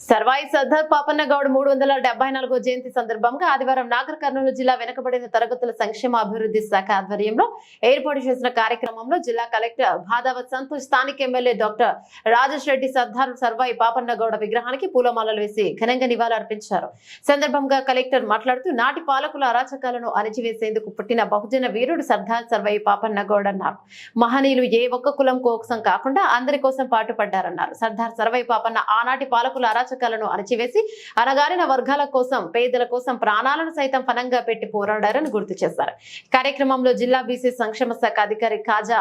సర్వాయి సర్దార్ పాపన్న గౌడ్ మూడు వందల డెబ్బై నాలుగో జయంతి సందర్భంగా ఆదివారం నాగర్ కర్నూలు జిల్లా వెనుకబడిన తరగతుల సంక్షేమ అభివృద్ధి శాఖ ఆధ్వర్యంలో ఏర్పాటు చేసిన కార్యక్రమంలో జిల్లా కలెక్టర్ భాదావత్ సంతోష్ స్థానిక ఎమ్మెల్యే డాక్టర్ రాజేష్ రెడ్డి సర్దార్ సర్వాయి పాపన్న గౌడ విగ్రహానికి పూలమాలలు వేసి ఘనంగా నివాళులర్పించారు సందర్భంగా కలెక్టర్ మాట్లాడుతూ నాటి పాలకుల అరాచకాలను అణిచివేసేందుకు పుట్టిన బహుజన వీరుడు సర్దార్ సర్వాయి పాపన్న గౌడ్ అన్నారు. మహనీయులు ఏ ఒక్క కులం కోసం కాకుండా అందరి కోసం పాటుపడ్డారన్నారు. సర్దార్ సర్వాయి పాపన్న ఆనాటి పాలకుల అరాచకాలను అణచివేసి అనగారిన వర్గాల కోసం పేదల కోసం ప్రాణాలను సైతం పనంగా పెట్టి పోరాడారని గుర్తు చేశారు. కార్యక్రమంలో జిల్లా బీసీ సంక్షేమ శాఖ అధికారి ఖాజా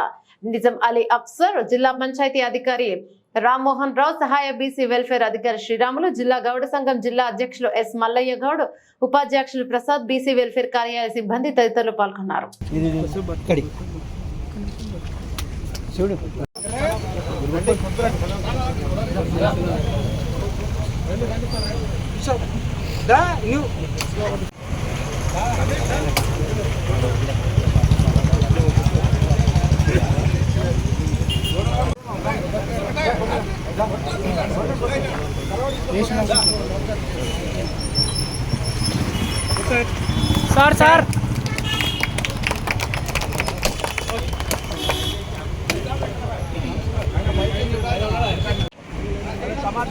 నిజం అలీ అఫ్సర్ జిల్లా పంచాయతీ అధికారి రామ్మోహన్ రావు సహాయ బీసీ వెల్ఫేర్ అధికారి శ్రీరాములు జిల్లా గౌడ సంఘం జిల్లా అధ్యక్షులు ఎస్ మల్లయ్య గౌడ్ ఉపాధ్యక్షులు ప్రసాద్ బీసీ వెల్ఫేర్ కార్యాలయ సిబ్బంది తదితరులు పాల్గొన్నారు. చూడు. ఇక్కడి చూడు sir sir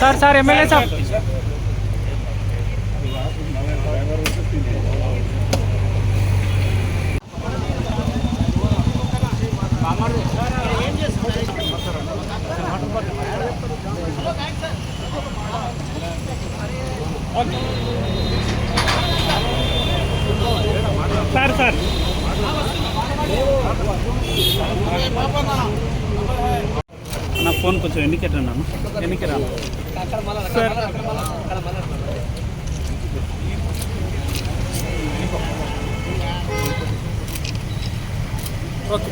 sir sir M L A साहब Okay. Sir sir. నా ఫోన్ కొంచెం ఎన్నికెట్ అన్నాను ఎన్నికే రాను సార్. ఓకే.